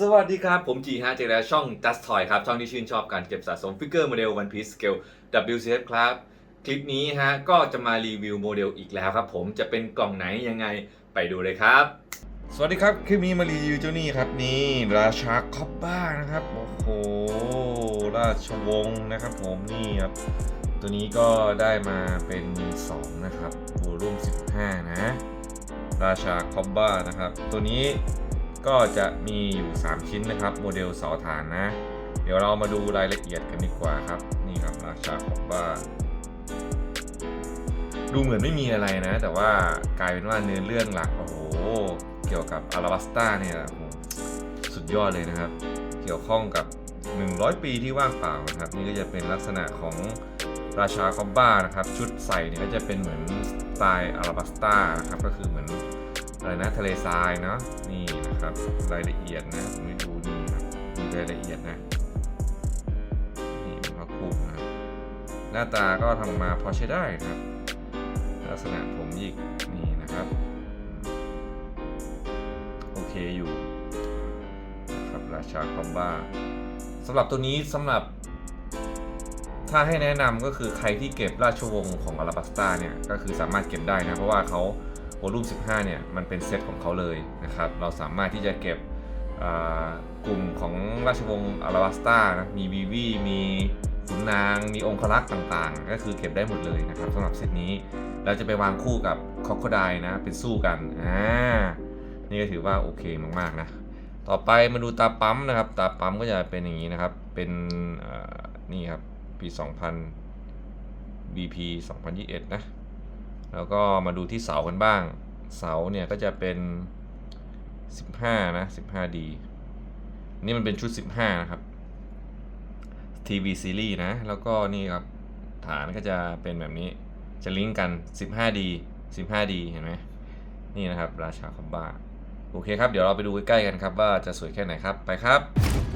สวัสดีครับ ผมจีฮะเจอแล้วช่อง Just Toy ครับ ช่องที่ชื่นชอบการเก็บสะสมฟิกเกอร์โมเดล One Piece Scale WCF ครับ คลิปนี้ฮะ ก็จะมารีวิวโมเดลอีกแล้วครับผมจะเป็นกล่องไหนยังไงไปดูเลยครับ สวัสดีครับ คลิปนี้มารีวิวเจ้านี่ครับ นี่ราชาคอบบ้านะครับ โอ้โห ราชวงศ์นะครับผมนี่ครับ ตัวนี้ก็ได้มาเป็น 2 นะครับวอลุ่ม15 นะ ราชาคอบบ้านะครับ ตัวนี้ ก็จะมีอยู่ 3 ชิ้นนะครับ โมเดลเสาฐานนะ เดี๋ยวเรามาดูรายละเอียดกันดีกว่าครับ นี่ครับราชาคอบบ้าดูเหมือนไม่มีอะไรนะ แต่ว่ากลายเป็นว่าเนื้อเรื่องหลัก โอ้โห เกี่ยวกับอาราบัสต้าเนี่ยสุดยอดเลยนะครับ เกี่ยวข้องกับ 100 ปีที่ว่างเปล่านะครับ นี่ก็จะเป็นลักษณะของราชาคอมบ้านะครับ ชุดใส่เนี่ยก็จะเป็นเหมือนสไตล์อาราบัสต้านะครับ ก็คือเหมือน อะไรนะทะเลทรายเนาะนี่นะครับรายละเอียดนะผมให้ดูนี่ดูรายละเอียดนะนี่พระคลุมนะหน้าตาก็ทำมาพอใช้ได้นะครับลักษณะผมหยิกนี่นะครับ โอเคอยู่นะครับราชาคอมบ้าสำหรับตัวนี้สำหรับ ถ้าให้แนะนำก็คือใครที่เก็บราชวงศ์ของอาราบัสตาเนี่ยก็คือสามารถเก็บได้นะเพราะว่าเขา วอลุ่ม15 เนี่ย มันเป็นเซตของเขาเลยนะครับ เราสามารถที่จะเก็บกลุ่มของราชวงศ์อาราบัสตานะ มีวีวีมีขุนนาง มีองครักษ์ต่างๆ ก็คือเก็บได้หมดเลยนะครับสำหรับเซตนี้ เราจะไปวางคู่กับคอกโคไดนะ เป็นสู้กัน อ่า นี่ก็ถือว่าโอเคมากๆนะ ต่อไปมาดูตาปั๊มนะครับ ตาปั๊มก็จะเป็นอย่างนี้นะครับ เป็นนี่ครับ ปี 2000 BP 2021 นะ แล้วก็มาดูที่เสากันบ้าง เสาเนี่ยก็จะเป็น 15 นะ 15D นี่มันเป็นชุด 15 นะครับ TV Series นะ แล้วก็นี่ครับ ฐานก็จะเป็นแบบนี้ จะลิงก์กัน 15D 15D เห็นไหม นี่นะครับ ราชาคอมบ้า โอเคครับ เดี๋ยวเราไปดูใกล้ๆกันครับว่าจะสวยแค่ไหนครับ ไปครับ